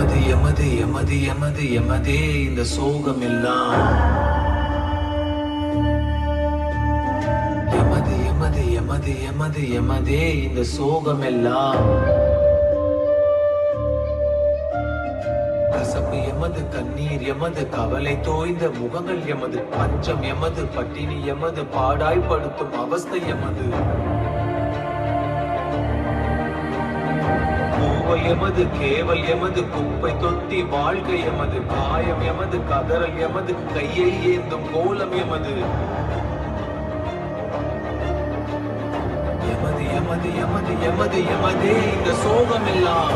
எமது எமது எமது எமது எமதே இந்த சோகம் எல்லாம் எமது எமது எமது எமது எமதே இந்த சோகம் எல்லாம் கசப்பு எமது கண்ணீர் எமது கவலை தோய்ந்த முகங்கள் எமது பஞ்சம் எமது பட்டினி எமது பாடாய்படுத்தும் அவஸ்தை எமது கூவல் எமது கேவல் எமது குப்பை தொட்டி வாழ்க்கை எமது காயம் எமது கதறல் எமது கையை ஏந்தும் கோலம் எமது. எமது எமது எமது எமது எமதே இந்த சோகம் எல்லாம்